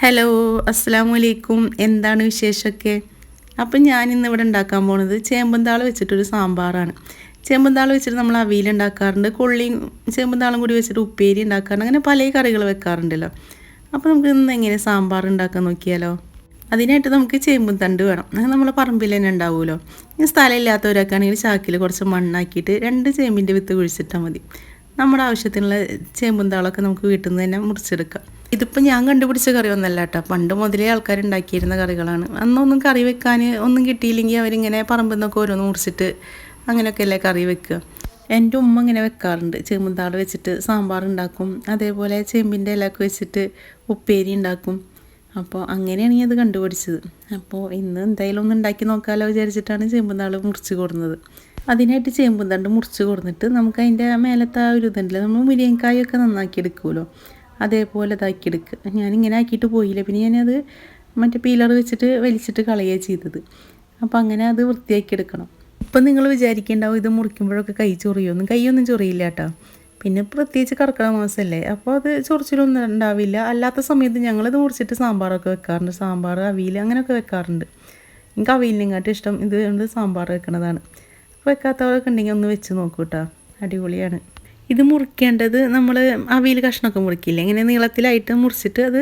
Hello അസ്സാം വലൈക്കും എന്താണ് വിശേഷമൊക്കെ? അപ്പം ഞാൻ ഇന്ന് ഇവിടെ ഉണ്ടാക്കാൻ പോണത് ചേമ്പന്താൾ വെച്ചിട്ടൊരു സാമ്പാറാണ്. ചേമ്പന്താൾ വെച്ചിട്ട് നമ്മൾ അവിയൽ ഉണ്ടാക്കാറുണ്ട്. കൊള്ളിയും ചേമ്പന്താളും കൂടി വെച്ചിട്ട് ഉപ്പേരി ഉണ്ടാക്കാറുണ്ട്. അങ്ങനെ പല കറികൾ വെക്കാറുണ്ടല്ലോ. അപ്പോൾ നമുക്ക് ഇന്ന് എങ്ങനെ സാമ്പാർ ഉണ്ടാക്കാൻ നോക്കിയാലോ? അതിനായിട്ട് നമുക്ക് ചേമ്പും തണ്ട് വേണം. അത് നമ്മളെ പറമ്പിൽ തന്നെ ഉണ്ടാവുമല്ലോ. ഇനി സ്ഥലമില്ലാത്തവരൊക്കെ ആണെങ്കിൽ ചാക്കിൽ കുറച്ച് മണ്ണാക്കിയിട്ട് രണ്ട് ചേമ്പിന്റെ വിത്ത് കുഴിച്ചിട്ടാൽ മതി. നമ്മുടെ ആവശ്യത്തിനുള്ള ചേമ്പും താളൊക്കെ നമുക്ക് വീട്ടിൽ നിന്ന് തന്നെ മുറിച്ചെടുക്കാം. ഇതിപ്പോൾ ഞാൻ കണ്ടുപിടിച്ച കറി ഒന്നല്ല കേട്ടോ. പണ്ട് മുതലേ ആൾക്കാർ ഉണ്ടാക്കിയിരുന്ന കറികളാണ്. അന്നൊന്നും കറി വെക്കാൻ ഒന്നും കിട്ടിയില്ലെങ്കിൽ അവരിങ്ങനെ പറമ്പിൽ നിന്നൊക്കെ ഓരോന്ന് മുറിച്ചിട്ട് അങ്ങനെയൊക്കെ അല്ലേ കറി വെക്കുക. എന്റെ ഉമ്മ ഇങ്ങനെ വെക്കാറുണ്ട്. ചേമ്പുന്താൾ വെച്ചിട്ട് സാമ്പാർ ഉണ്ടാക്കും. അതേപോലെ ചേമ്പിന്റെ ഇലയൊക്കെ വെച്ചിട്ട് ഉപ്പേരി ഉണ്ടാക്കും. അപ്പോൾ അങ്ങനെയാണ് ഞാൻ അത് കണ്ടുപിടിച്ചത്. അപ്പോൾ ഇന്ന് എന്തായാലും ഒന്ന് ഉണ്ടാക്കി നോക്കാമല്ലോ വിചാരിച്ചിട്ടാണ് ചേമ്പുന്താൾ മുറിച്ച് കൊടുക്കുന്നത് അതിനായിട്ട് ചേമ്പും തണ്ട് മുറിച്ച് കൊടുത്തിട്ട് നമുക്ക് അതിന്റെ മേലത്തെ ആ ഒരു ഇതുണ്ടല്ലോ നമ്മൾ മുരിയങ്കായൊക്കെ നന്നാക്കി എടുക്കുമല്ലോ. അതേപോലെ ഇതാക്കി എടുക്കുക ഞാനിങ്ങനെ ആക്കിയിട്ട് പോയില്ല. പിന്നെ ഞാനത് മറ്റേ പീലർ വെച്ചിട്ട് വലിച്ചിട്ട് കളയുകയാണ് ചെയ്തത്. അപ്പോൾ അങ്ങനെ അത് വൃത്തിയാക്കി എടുക്കണം. ഇപ്പം നിങ്ങൾ വിചാരിക്കേണ്ടാവും ഇത് മുറിക്കുമ്പോഴൊക്കെ കൈ ചൊറിയൊന്നും കൈയൊന്നും ചൊറിയില്ല കേട്ടോ. പിന്നെ പ്രത്യേകിച്ച് കർക്കിടക മാസമല്ലേ. അപ്പോൾ അത് ചൊറിച്ചിലൊന്നും ഉണ്ടാവില്ല. അല്ലാത്ത സമയത്ത് ഞങ്ങളിത് മുറിച്ചിട്ട് സാമ്പാറൊക്കെ വെക്കാറുണ്ട്. സാമ്പാർ അവിയൽ അങ്ങനെയൊക്കെ വെക്കാറുണ്ട്. എനിക്ക് അവിയലിനെക്കാട്ടും ഇഷ്ടം ഇത് കൊണ്ട് സാമ്പാർ വെക്കണതാണ്. വെക്കാത്തവരൊക്കെ ഉണ്ടെങ്കിൽ ഒന്ന് വെച്ച് നോക്കൂ കേട്ടോ അടിപൊളിയാണ്. ഇത് മുറിക്കേണ്ടത് നമ്മൾ അവിയൽ കഷ്ണമൊക്കെ മുറിക്കില്ലേ? ഇങ്ങനെ നീളത്തിലായിട്ട് മുറിച്ചിട്ട് അത്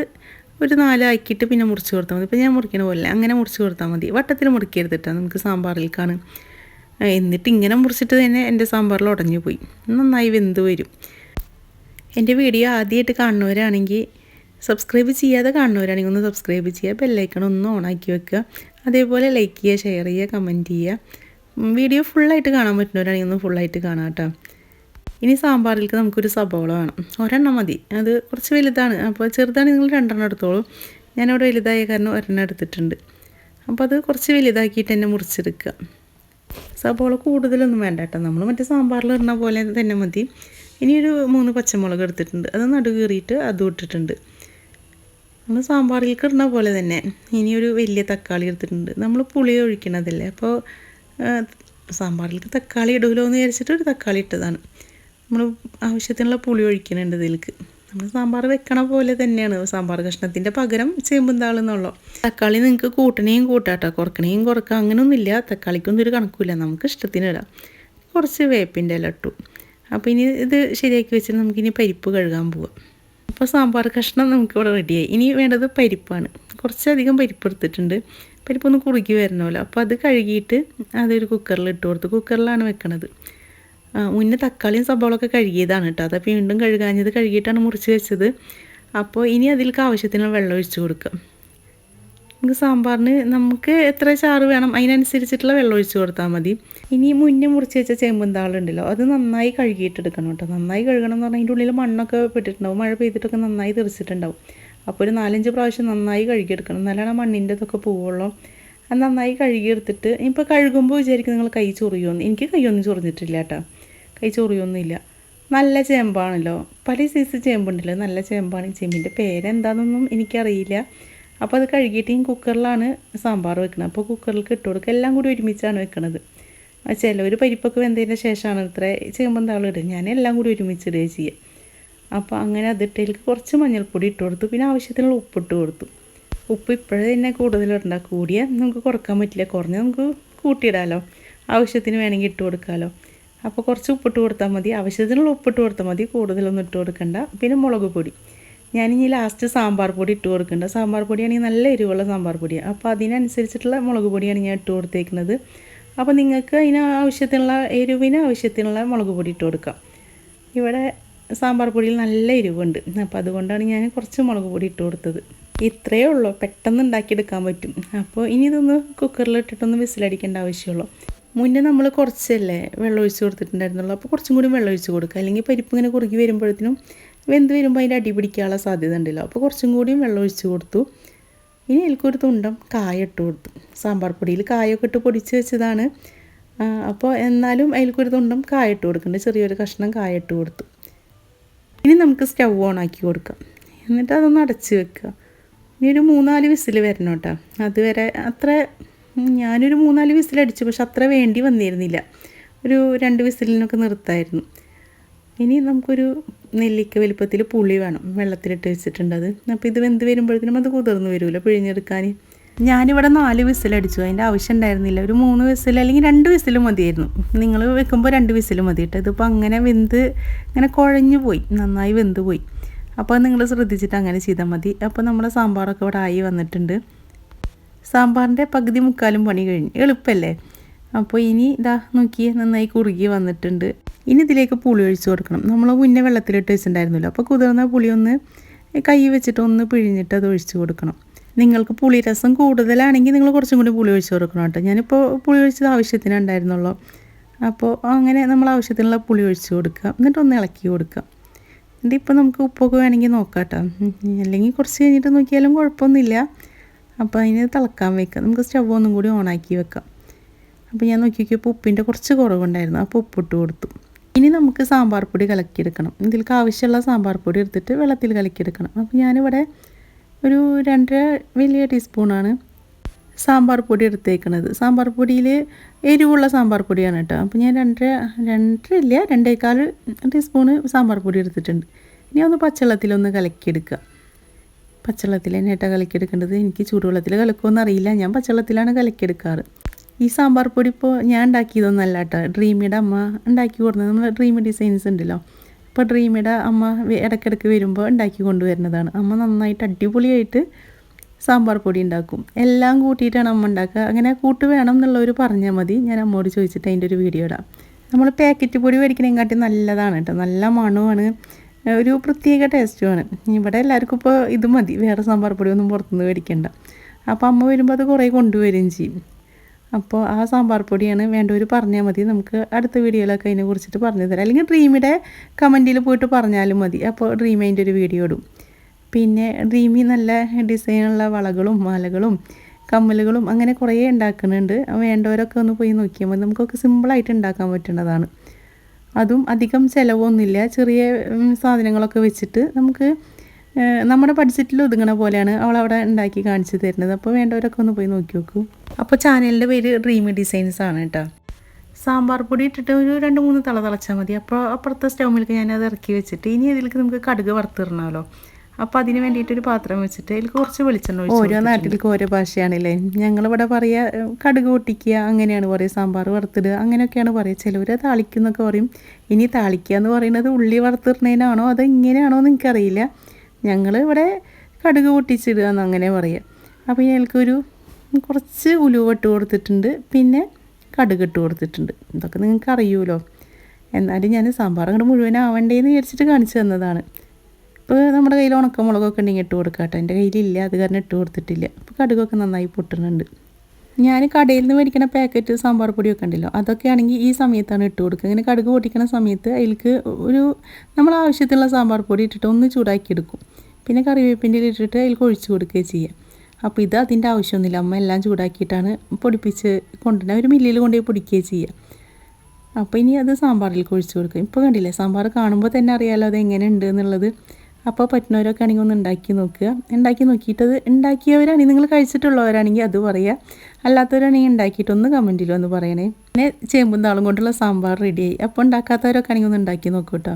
ഒരു നാലാക്കിയിട്ട് പിന്നെ മുറിച്ച് കൊടുത്താൽ മതി. ഇപ്പം ഞാൻ മുറിക്കണ പോലെ അങ്ങനെ മുറിച്ച് കൊടുത്താൽ മതി. വട്ടത്തിൽ മുറിക്കരുത് കേട്ടോ നമുക്ക് സാമ്പാറിലേക്കാണ് എന്നിട്ട് ഇങ്ങനെ മുറിച്ചിട്ട് തന്നെ എന്റെ സാമ്പാറിൽ ഉടഞ്ഞു പോയി. നന്നായി വെന്ത് വരും. എന്റെ വീഡിയോ ആദ്യമായിട്ട് കാണുന്നവരാണെങ്കിൽ സബ്സ്ക്രൈബ് ചെയ്യാതെ കാണുന്നവരാണെങ്കിൽ ഒന്ന് സബ്സ്ക്രൈബ് ചെയ്യുക. ബെല്ലൈക്കൺ ഒന്ന് ഓണാക്കി വെക്കുക. അതേപോലെ ലൈക്ക് ചെയ്യുക ഷെയർ ചെയ്യുക കമന്റ് ചെയ്യുക. വീഡിയോ ഫുള്ളായിട്ട് കാണാൻ പറ്റുന്നവരാണെങ്കിൽ ഒന്ന് ഫുള്ളായിട്ട് കാണാം കേട്ടോ. ഇനി സാമ്പാറിലേക്ക് നമുക്കൊരു സബോള വേണം. ഒരെണ്ണം മതി. അത് കുറച്ച് വലുതാണ്. അപ്പോൾ ചെറുതാണ് നിങ്ങൾ രണ്ടെണ്ണം എടുത്തോളൂ. ഞാനിവിടെ വലുതായ കാരണം ഒരെണ്ണം എടുത്തിട്ടുണ്ട്. അപ്പോൾ അത് കുറച്ച് വലുതാക്കിയിട്ട് തന്നെ മുറിച്ചെടുക്കുക. സബോള കൂടുതലൊന്നും വേണ്ട കേട്ടോ. നമ്മൾ മറ്റേ സാമ്പാറിൽ ഇടുന്ന പോലെ തന്നെ മതി. ഇനി ഒരു മൂന്ന് പച്ചമുളക് എടുത്തിട്ടുണ്ട്. അത് നടുകീറിയിട്ട് അതും ഇട്ടിട്ടുണ്ട്. നമ്മൾ സാമ്പാറിലേക്ക് ഇടുന്ന പോലെ തന്നെ ഇനിയൊരു വലിയ തക്കാളി എടുത്തിട്ടുണ്ട്. നമ്മൾ പുളി ഒഴിക്കണതല്ലേ? അപ്പോൾ സാമ്പാറിലേക്ക് തക്കാളി ഇടുമല്ലോ എന്ന് വിചാരിച്ചിട്ട് ഒരു തക്കാളി ഇട്ടതാണ്. നമ്മൾ ആവശ്യത്തിനുള്ള പുളി ഒഴിക്കുന്നുണ്ട് ഇതിലേക്ക്. നമ്മൾ സാമ്പാർ വെക്കണ പോലെ തന്നെയാണ്. സാമ്പാർ കഷ്ണത്തിന്റെ പകരം ചേമ്പുന്താളെന്നുള്ളൂ തക്കാളി നിങ്ങൾക്ക് കൂട്ടണേയും കൂട്ടാട്ടോ. കുറക്കണേയും കുറക്കാം. അങ്ങനെയൊന്നുമില്ല. തക്കാളിക്കൊന്നും ഒരു കണക്കില്ല നമുക്ക് ഇഷ്ടത്തിന് ഇടാം. കുറച്ച് വേപ്പിന്റെ ഇല ഇട്ടു. അപ്പോൾ ഇനി ഇത് ശരിയാക്കി വെച്ചിട്ട് നമുക്കിനി പരിപ്പ് കഴുകാൻ പോവാം. അപ്പോൾ സാമ്പാർ കഷ്ണം നമുക്കിവിടെ റെഡിയായി ഇനി വേണ്ടത് പരിപ്പാണ്. കുറച്ചധികം പരിപ്പ് എടുത്തിട്ടുണ്ട് പരിപ്പൊന്ന് കുറുക്കി വരണമല്ലോ. അപ്പോൾ അത് കഴുകിയിട്ട് അതൊരു കുക്കറിൽ ഇട്ട് കൊടുത്ത്. കുക്കറിലാണ് വെക്കണത്. മുന്നേ തക്കാളിയും സബോളൊക്കെ കഴുകിയതാണ് കേട്ടോ. അതപ്പോൾ വീണ്ടും കഴുകാഞ്ഞത് കഴുകിയിട്ടാണ് മുറിച്ച് വെച്ചത്. അപ്പോൾ ഇനി അതിലേക്ക് ആവശ്യത്തിനുള്ള വെള്ളം ഒഴിച്ച് കൊടുക്കുക നമുക്ക് സാമ്പാറിന് നമുക്ക് എത്ര ചാറ് വേണം? അതിനനുസരിച്ചിട്ടുള്ള വെള്ളം ഒഴിച്ച് കൊടുത്താൽ മതി. ഇനി മുന്നേ മുറിച്ച് വെച്ച ചേമ്പന്താളുണ്ടല്ലോ അത് നന്നായി കഴുകിയിട്ടെടുക്കണം കേട്ടോ. നന്നായി കഴുകണം എന്ന് പറഞ്ഞാൽ അതിന്റെ ഉള്ളിൽ മണ്ണൊക്കെ പെട്ടിട്ടുണ്ടാവും. മഴ പെയ്തിട്ടൊക്കെ നന്നായി തെറിച്ചിട്ടുണ്ടാവും. അപ്പോൾ ഒരു നാലഞ്ച് പ്രാവശ്യം നന്നായി കഴുകിയെടുക്കണം. എന്നാലാണ് മണ്ണിന്റെ ഇതൊക്കെ പോവുള്ളൂ അത് നന്നായി കഴുകിയെടുത്തിട്ട് ഇപ്പോൾ കഴുകുമ്പോൾ വിചാരിക്കും നിങ്ങൾ കൈ ചൊറിയുമെന്ന് എനിക്ക് കൈയൊന്നും ചൊറിഞ്ഞിട്ടില്ല കേട്ടോ. കൈ ചൊറിയൊന്നുമില്ല. നല്ല ചേമ്പാണല്ലോ. പല സൈസ് ചേമ്പുണ്ടല്ലോ. നല്ല ചേമ്പാണ്. ചേമ്പിന്റെ പേരെന്താണെന്നൊന്നും എനിക്കറിയില്ല. അപ്പോൾ അത് കഴുകിയിട്ട് ഈ കുക്കറിലാണ് സാമ്പാർ വെക്കുന്നത് അപ്പോൾ കുക്കറിൽ ഇട്ട് കൊടുക്കുക. എല്ലാം കൂടി ഒരുമിച്ചാണ് വെക്കണത്. ചിലവർ പരിപ്പൊക്കെ വെന്തതിന്റെ ശേഷമാണ് ഇത്ര ചേമ്പൻ ഇടുക. ഞാൻ എല്ലാം കൂടി ഒരുമിച്ചിടുകയും ചെയ്യുക. അപ്പോൾ അങ്ങനെ അതിട്ടതിലേക്ക് കുറച്ച് മഞ്ഞൾപ്പൊടി ഇട്ട് കൊടുത്തു. പിന്നെ ആവശ്യത്തിനുള്ള ഉപ്പിട്ട് കൊടുത്തു. ഉപ്പ് ഇപ്പോഴേ തന്നെ കൂടുതലിടണ്ട കൂടിയ നമുക്ക് കുറയ്ക്കാൻ പറ്റില്ല. കുറഞ്ഞ് നമുക്ക് കൂട്ടിയിടാമല്ലോ ആവശ്യത്തിന് വേണമെങ്കിൽ ഇട്ട് കൊടുക്കാമല്ലോ അപ്പോൾ കുറച്ച് ഉപ്പിട്ട് കൊടുത്താൽ മതി. ആവശ്യത്തിനുള്ള ഉപ്പിട്ട് കൊടുത്താൽ മതി. കൂടുതലൊന്നും ഇട്ട് കൊടുക്കണ്ട. പിന്നെ മുളക് പൊടി. ഞാനിനി ലാസ്റ്റ് സാമ്പാർ പൊടി ഇട്ട് കൊടുക്കേണ്ട. സാമ്പാർ പൊടിയാണെങ്കിൽ നല്ല എരിവുള്ള സാമ്പാർ പൊടിയാണ് അപ്പോൾ അതിനനുസരിച്ചിട്ടുള്ള മുളക് പൊടിയാണ് ഞാൻ ഇട്ട് കൊടുത്തേക്കുന്നത്. അപ്പോൾ നിങ്ങൾക്ക് അതിന് ആവശ്യത്തിനുള്ള എരിവിന് ആവശ്യത്തിനുള്ള മുളക് പൊടി ഇട്ട് കൊടുക്കാം. ഇവിടെ സാമ്പാർ പൊടിയിൽ നല്ല എരിവുണ്ട്. അപ്പോൾ അതുകൊണ്ടാണ് ഞാൻ കുറച്ച് മുളക് പൊടി ഇട്ട് കൊടുത്തത്. ഇത്രയേ ഉള്ളൂ. പെട്ടെന്ന് ഉണ്ടാക്കിയെടുക്കാൻ പറ്റും. അപ്പോൾ ഇനി ഇതൊന്ന് കുക്കറിൽ ഇട്ടിട്ടൊന്ന് വിസിലടിക്കേണ്ട ആവശ്യമുള്ളൂ. മുന്നേ നമ്മൾ കുറച്ചല്ലേ വെള്ളം ഒഴിച്ച് കൊടുത്തിട്ടുണ്ടായിരുന്നുള്ളൂ. അപ്പോൾ കുറച്ചും കൂടി വെള്ളം ഒഴിച്ച് കൊടുക്കുക. അല്ലെങ്കിൽ പരിപ്പ് ഇങ്ങനെ കുറുകി വരുമ്പോഴത്തേനും വെന്ത് വരുമ്പോൾ അതിന്റെ അടി പിടിക്കാനുള്ള സാധ്യത ഉണ്ടല്ലോ. അപ്പോൾ കുറച്ചും കൂടിയും വെള്ളം ഒഴിച്ച് കൊടുത്തു. ഇനി എനിക്കൊരു തുണ്ടം കായ ഇട്ട് കൊടുത്തു. സാമ്പാർ പൊടിയിൽ കായൊക്കെ ഇട്ട് പൊടിച്ച് വെച്ചതാണ്. അപ്പോൾ എന്നാലും അതിൽക്കൊരു തുണ്ടം കായ ഇട്ട് കൊടുക്കുന്നുണ്ട്. ചെറിയൊരു കഷ്ണം കായ ഇട്ട് കൊടുത്തു. ഇനി നമുക്ക് സ്റ്റൗ ഓൺ ആക്കി കൊടുക്കാം. എന്നിട്ട് അതൊന്ന് അടച്ച് വെക്കുക. ഇനി ഒരു മൂന്നാൽ വിസിൽ വരണം കേട്ടോ. അതുവരെ അത്ര ഞാനൊരു മൂന്നാൽ വിസിൽ അടിച്ചു പക്ഷെ അത്ര വേണ്ടി വന്നിരുന്നില്ല. ഒരു രണ്ട് വിസിലിനൊക്കെ നിർത്തായിരുന്നു. ഇനി നമുക്കൊരു നെല്ലിക്ക വലിപ്പത്തിൽ പുളി വേണം. വെള്ളത്തിലിട്ട് വെച്ചിട്ടുണ്ട് അത്. അപ്പോൾ ഇത് വെന്ത് വരുമ്പോഴത്തേനും അത് കുതിർന്ന് വരുമല്ലോ പിഴിഞ്ഞെടുക്കാൻ. ഞാനിവിടെ നാല് വിസിലടിച്ചു. അതിന്റെ ആവശ്യം ഉണ്ടായിരുന്നില്ല ഒരു മൂന്ന് വിസിൽ അല്ലെങ്കിൽ രണ്ട് വിസിൽ മതിയായിരുന്നു. നിങ്ങൾ വെക്കുമ്പോൾ രണ്ട് വിസിൽ മതി കേട്ടോ. ഇതിപ്പോൾ അങ്ങനെ വെന്ത് ഇങ്ങനെ കുഴഞ്ഞു പോയി. നന്നായി വെന്ത് പോയി. അപ്പോൾ നിങ്ങൾ ശ്രദ്ധിച്ചിട്ട് അങ്ങനെ ചെയ്താൽ മതി. അപ്പോൾ നമ്മുടെ സാമ്പാറൊക്കെ ഇവിടെ ആയി വന്നിട്ടുണ്ട്. സാമ്പാറിന്റെ പകുതി മുക്കാലും പണി കഴിഞ്ഞു. എളുപ്പമല്ലേ? അപ്പോൾ ഇനി ഇതാ നോക്കി നന്നായി കുറുകി വന്നിട്ടുണ്ട്. ഇനി ഇതിലേക്ക് പുളി ഒഴിച്ചു കൊടുക്കണം. നമ്മൾ മുന്നേ വെള്ളത്തിലിട്ട് വെച്ചിട്ടുണ്ടായിരുന്നല്ലോ. അപ്പോൾ കുതിർന്ന പുളി ഒന്ന് കൈ വെച്ചിട്ട് ഒന്ന് പിഴിഞ്ഞിട്ട് അത് ഒഴിച്ചു കൊടുക്കണം. നിങ്ങൾക്ക് പുളിരസം കൂടുതലാണെങ്കിൽ നിങ്ങൾ കുറച്ചും കൂടി പുളി ഒഴിച്ച് കൊടുക്കണം കേട്ടോ. ഞാനിപ്പോൾ പുളി ഒഴിച്ചത് ആവശ്യത്തിന് ഉണ്ടായിരുന്നുള്ളൂ. അപ്പോൾ അങ്ങനെ നമ്മൾ ആവശ്യത്തിനുള്ള പുളി ഒഴിച്ച് കൊടുക്കുക. എന്നിട്ട് ഒന്ന് ഇളക്കി കൊടുക്കുക. എന്നിട്ട് ഇപ്പോൾ നമുക്ക് ഉപ്പൊക്കെ വേണമെങ്കിൽ നോക്കാം കേട്ടോ. അല്ലെങ്കിൽ കുറച്ച് കഴിഞ്ഞിട്ട് നോക്കിയാലും കുഴപ്പമൊന്നുമില്ല. അപ്പോൾ അതിന് തിളക്കാൻ വെക്കാം നമുക്ക് സ്റ്റവ് ഒന്നും കൂടി ഓണാക്കി വെക്കാം. അപ്പോൾ ഞാൻ നോക്കി നോക്കിയപ്പോൾ ഉപ്പിന്റെ കുറച്ച് കുറവുണ്ടായിരുന്നു. അപ്പോൾ ഉപ്പിട്ട് കൊടുത്തു. ഇനി നമുക്ക് സാമ്പാർ പൊടി കലക്കിയെടുക്കണം. ഇതിലേക്ക് ആവശ്യമുള്ള സാമ്പാർ പൊടി എടുത്തിട്ട് വെള്ളത്തിൽ കലക്കിയെടുക്കണം. അപ്പോൾ ഞാനിവിടെ ഒരു രണ്ടര വലിയ ടീസ്പൂണാണ് സാമ്പാർ പൊടി എടുത്തേക്കണത്. സാമ്പാർ പൊടിയിൽ എരിവുള്ള സാമ്പാർ പൊടിയാണ് കേട്ടോ. അപ്പോൾ ഞാൻ രണ്ടര രണ്ടര ഇല്ല രണ്ടേക്കാൽ ടീസ്പൂണ് സാമ്പാർ പൊടി എടുത്തിട്ടുണ്ട്. ഇനി ഒന്ന് പച്ചവെള്ളത്തിലൊന്ന് കലക്കിയെടുക്കുക. പച്ചവെള്ളത്തിൽ തന്നെ ഏട്ടാ കലക്കിയെടുക്കേണ്ടത്. എനിക്ക് ചൂടുവെള്ളത്തിൽ കലക്കുമെന്ന് അറിയില്ല. ഞാൻ പച്ചവെള്ളത്തിലാണ് കലക്കിയെടുക്കാറ്. ഈ സാമ്പാർ പൊടി ഇപ്പോൾ ഞാൻ ഉണ്ടാക്കിയതൊന്നല്ല കേട്ടോ. ഡ്രീമിയുടെ അമ്മ ഉണ്ടാക്കി കൊടുക്കുന്നത് നമ്മൾ ഡ്രീമി ഡിസൈൻസ് ഉണ്ടല്ലോ. ഇപ്പോൾ ഡ്രീമിയുടെ അമ്മ ഇടയ്ക്കിടയ്ക്ക് വരുമ്പോൾ ഉണ്ടാക്കി കൊണ്ടുവരുന്നതാണ്. അമ്മ നന്നായിട്ട് അടിപൊളിയായിട്ട് സാമ്പാർ പൊടി ഉണ്ടാക്കും എല്ലാം കൂട്ടിയിട്ടാണ് അമ്മ ഉണ്ടാക്കുക അങ്ങനെ കൂട്ട് വേണം എന്നുള്ളവർ പറഞ്ഞാൽ മതി. ഞാൻ അമ്മോട് ചോദിച്ചിട്ട് അതിന്റെ ഒരു വീഡിയോ ഇടാം. നമ്മൾ പാക്കറ്റ് പൊടി മേടിക്കണേക്കാട്ടി നല്ലതാണ് കേട്ടോ നല്ല മണമാണ്. ഒരു പ്രത്യേക ടേസ്റ്റുമാണ് ഇവിടെ എല്ലാവർക്കും ഇപ്പോൾ ഇത് മതി. വേറെ സാമ്പാർ പൊടിയൊന്നും പുറത്തുനിന്ന് മേടിക്കണ്ട. അപ്പോൾ അമ്മ വരുമ്പോൾ അത് കുറേ കൊണ്ടുവരികയും ചെയ്യും. അപ്പോൾ ആ സാമ്പാർ പൊടിയാണ് വേണ്ടവർ പറഞ്ഞാൽ മതി. നമുക്ക് അടുത്ത വീഡിയോയിലൊക്കെ അതിനെ കുറിച്ചിട്ട് പറഞ്ഞു തരാം. അല്ലെങ്കിൽ ഡ്രീമിയുടെ കമന്റിൽ പോയിട്ട് പറഞ്ഞാലും മതി. അപ്പോൾ ഡ്രീം അതിന്റെ ഒരു വീഡിയോ ഇടും. പിന്നെ ഡ്രീമി നല്ല ഡിസൈനുള്ള വളകളും മാലകളും കമ്മലുകളും അങ്ങനെ കുറേ ഉണ്ടാക്കുന്നുണ്ട്. വേണ്ടവരൊക്കെ ഒന്ന് പോയി നോക്കിയാൽ മതി. നമുക്കൊക്കെ സിമ്പിളായിട്ട് ഉണ്ടാക്കാൻ പറ്റുന്നതാണ്. അതും അധികം ചിലവൊന്നുമില്ല. ചെറിയ സാധനങ്ങളൊക്കെ വെച്ചിട്ട് നമുക്ക് നമ്മുടെ ബഡ്ജറ്റിൽ ഒതുങ്ങണ പോലെയാണ് അവൾ അവിടെ ഉണ്ടാക്കി കാണിച്ചു തരുന്നത്. അപ്പോൾ വേണ്ടവരൊക്കെ ഒന്ന് പോയി നോക്കി നോക്കൂ. അപ്പോൾ ചാനലിന്റെ പേര് ഡ്രീമി ഡിസൈൻസ് ആണ് കേട്ടോ. സാമ്പാർ പൊടി ഇട്ടിട്ട് ഒരു രണ്ട് മൂന്ന് തള തിളച്ചാൽ മതി. അപ്പോൾ അപ്പുറത്തെ സ്റ്റൗമിലേക്ക് ഞാനത് ഇറക്കി വെച്ചിട്ട് ഇനി ഇതിലേക്ക് നമുക്ക് കടുക് വറുത്തിടണമല്ലോ. അപ്പോൾ അതിന് വേണ്ടിയിട്ട് ഒരു പാത്രം വെച്ചിട്ട് അതിൽ കുറച്ച് വെളിച്ചെണ്ണ ഓരോ നാട്ടിലേക്ക് ഓരോ ഭാഷയാണല്ലേ. ഞങ്ങളിവിടെ പറയുക കടുക് പൊട്ടിക്കുക അങ്ങനെയാണ് പറയുക സാമ്പാർ വറുത്തിടുക അങ്ങനെയൊക്കെയാണ് പറയുക ചിലവർ താളിക്കുന്നൊക്കെ പറയും. ഇനി താളിക്കുക എന്ന് പറയുന്നത് ഉള്ളി വറുത്തിടുന്നതിനാണോ അതോ ഇങ്ങനെയാണോ എന്ന് എനിക്കറിയില്ല. ഞങ്ങൾ ഇവിടെ കടുക് പൊട്ടിച്ചിടുക എന്ന് അങ്ങനെ പറയുക അപ്പോൾ ഞങ്ങൾക്കൊരു കുറച്ച് ഉലുവ ഇട്ട് കൊടുത്തിട്ടുണ്ട്. പിന്നെ കടുക് ഇട്ട് കൊടുത്തിട്ടുണ്ട്. ഇതൊക്കെ നിങ്ങൾക്ക് അറിയുമല്ലോ എന്നാലും ഞാൻ സാമ്പാർ അങ്ങോട്ട് മുഴുവനാവണ്ടേന്ന് വിചാരിച്ചിട്ട് കാണിച്ചു തന്നതാണ്. ഇപ്പോൾ നമ്മുടെ കയ്യിൽ ഉണക്കമുളകൊക്കെ ഉണ്ടെങ്കിൽ ഇട്ട് കൊടുക്കാം കേട്ടോ. എന്റെ കയ്യിലില്ല അത് കാരണം ഇട്ട് കൊടുത്തിട്ടില്ല. അപ്പോൾ കടുകൊക്കെ നന്നായി പൊട്ടുന്നുണ്ട്. ഞാൻ കടയിൽ നിന്ന് മേടിക്കുന്ന പാക്കറ്റ് സാമ്പാർ പൊടിയൊക്കെ ഉണ്ടല്ലോ അതൊക്കെ ആണെങ്കിൽ ഈ സമയത്താണ് ഇട്ട് കൊടുക്കുക. ഇങ്ങനെ കടുക് പൊട്ടിക്കുന്ന സമയത്ത് അതിലേക്ക് ഒരു നമ്മൾ ആവശ്യത്തിനുള്ള സാമ്പാർ പൊടി ഇട്ടിട്ട് ഒന്ന് ചൂടാക്കി എടുക്കും. പിന്നെ കറിവേപ്പിന്റെ ഇട്ടിട്ട് അതിൽക്ക് ഒഴിച്ചു കൊടുക്കുകയും ചെയ്യാം. അപ്പോൾ ഇത് അതിന്റെ ആവശ്യമൊന്നുമില്ല. അമ്മ എല്ലാം ചൂടാക്കിയിട്ടാണ് പൊടിപ്പിച്ച് കൊണ്ടുവരുന്നത് ഒരു മില്ലിൽ കൊണ്ടുപോയി പൊടിക്കുകയും ചെയ്യുക അപ്പോൾ ഇനി അത് സാമ്പാറിൽ ഒഴിച്ച് കൊടുക്കും. ഇപ്പോൾ കണ്ടില്ലേ സാമ്പാർ കാണുമ്പോൾ തന്നെ അറിയാമല്ലോ അത് എങ്ങനെ ഉണ്ട് എന്നുള്ളത്. അപ്പോൾ പറ്റുന്നവരൊക്കെ ആണെങ്കിൽ ഒന്ന് ഉണ്ടാക്കി നോക്കുക. ഉണ്ടാക്കി നോക്കിയിട്ട് അത് ഉണ്ടാക്കിയവരാണെങ്കിൽ നിങ്ങൾ കഴിച്ചിട്ടുള്ളവരാണെങ്കിൽ അത് പറയുക. അല്ലാത്തവരാണെങ്കിൽ ഉണ്ടാക്കിയിട്ടൊന്ന് കമന്റിൽ ഒന്ന് പറയണേ. പിന്നെ ചേമ്പും താളും കൊണ്ടുള്ള സാമ്പാർ റെഡിയായി അപ്പോൾ ഉണ്ടാക്കാത്തവരൊക്കെ ആണെങ്കിൽ ഒന്ന് ഉണ്ടാക്കി നോക്കൂ കേട്ടോ.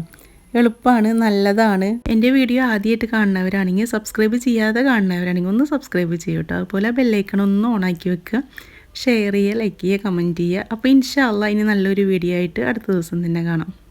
എളുപ്പമാണ് നല്ലതാണ്. എന്റെ വീഡിയോ ആദ്യമായിട്ട് കാണുന്നവരാണെങ്കിൽ സബ്സ്ക്രൈബ് ചെയ്യാതെ കാണുന്നവരാണെങ്കിൽ ഒന്ന് സബ്സ്ക്രൈബ് ചെയ്യും കേട്ടോ അതുപോലെ ബെല്ലൈക്കൺ ഒന്ന് ഓണാക്കി വെക്കുക. ഷെയർ ചെയ്യുക ലൈക്ക് ചെയ്യുക കമന്റ് ചെയ്യുക. അപ്പോൾ ഇൻഷാല്ല ഇനി നല്ലൊരു വീഡിയോ ആയിട്ട് അടുത്ത ദിവസം തന്നെ കാണാം.